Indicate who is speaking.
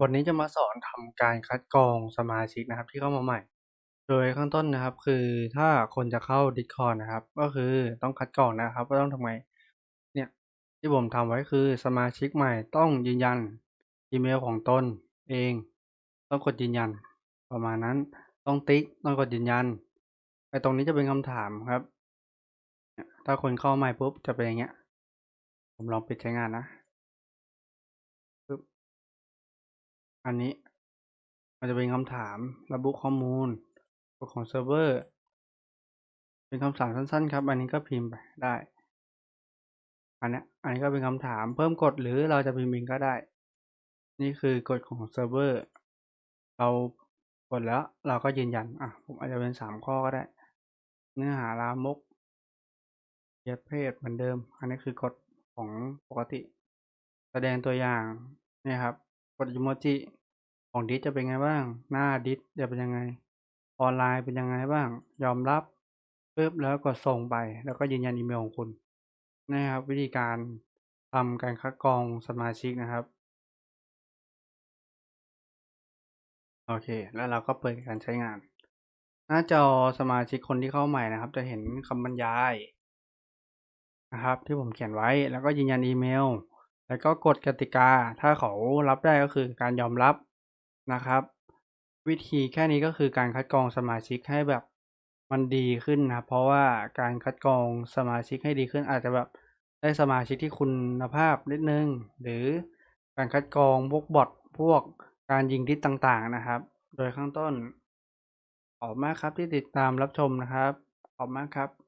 Speaker 1: วันนี้จะมาสอนทำการคัดกรองสมาชิกนะครับที่เข้ามาใหม่ โดยข้างต้นนะครับ คือถ้าคนจะเข้า Discord นะครับ ก็คือต้องคัดกรองนะครับว่าต้องทำไงเนี่ยที่ผมทำไว้คือสมาชิกใหม่ต้องยืนยันอีเมลของตนเอง ต้องกดยืนยัน ประมาณนั้นต้องติ๊กต้องกดยืนยันไอ้ตรงนี้จะเป็นคำถามครับ ถ้าคนเข้าใหม่ปุ๊บจะเป็นอย่างเงี้ย ผมลองปิดใช้งานนะ อันนี้ มันจะเป็นคำถามระบุข้อมูลของเซิร์ฟเวอร์ เป็นคำสั่งสั้นๆ ครับ อันนี้ก็พิมพ์ไปได้ อันนี้อันนี้ก็เป็นคำถามเพิ่มกฎหรือเราจะพิมพ์เองก็ได้ นี่คือกฎของเซิร์ฟเวอร์ เรากดแล้วเราก็ยืนยัน อะ ผมอาจจะเป็นสามข้อก็ได้ เนื้อหาลามกเยียดเพศเหมือนเดิม อันนี้คือกฎของปกติ แสดงตัวอย่างนี่ครับ กดอีโมจิ ของดิสจะเป็นไงบ้าง หน้าดิสจะเป็นยังไง ออนไลน์เป็นยังไงบ้าง ยอมรับปึ๊บแล้วกดส่งไป แล้วก็ยืนยันอีเมลของคุณนะครับ วิธีการทำการคัดกรองสมาชิกนะครับ โอเค แล้วเราก็เปิดการใช้งาน หน้าจอสมาชิกคนที่เข้าใหม่นะครับ จะเห็นคำบรรยายนะครับ ที่ผมเขียนไว้แล้วก็ยืนยันอีเมล แล้วก็กฎกติกา ถ้าเขารับได้ก็คือการยอมรับ นะครับ วิธีแค่นี้ก็คือการคัดกรองสมาชิกให้แบบมันดีขึ้นนะเพราะว่าการคัดกรองสมาชิกให้ดีขึ้น อาจจะแบบได้สมาชิกที่คุณภาพนิดนึง หรือการคัดกรองพวกบอทพวกการยิงดิสต่างๆนะครับ โดยข้างต้น ขอบมากครับที่ติดตามรับชมนะครับ ขอบมากครับ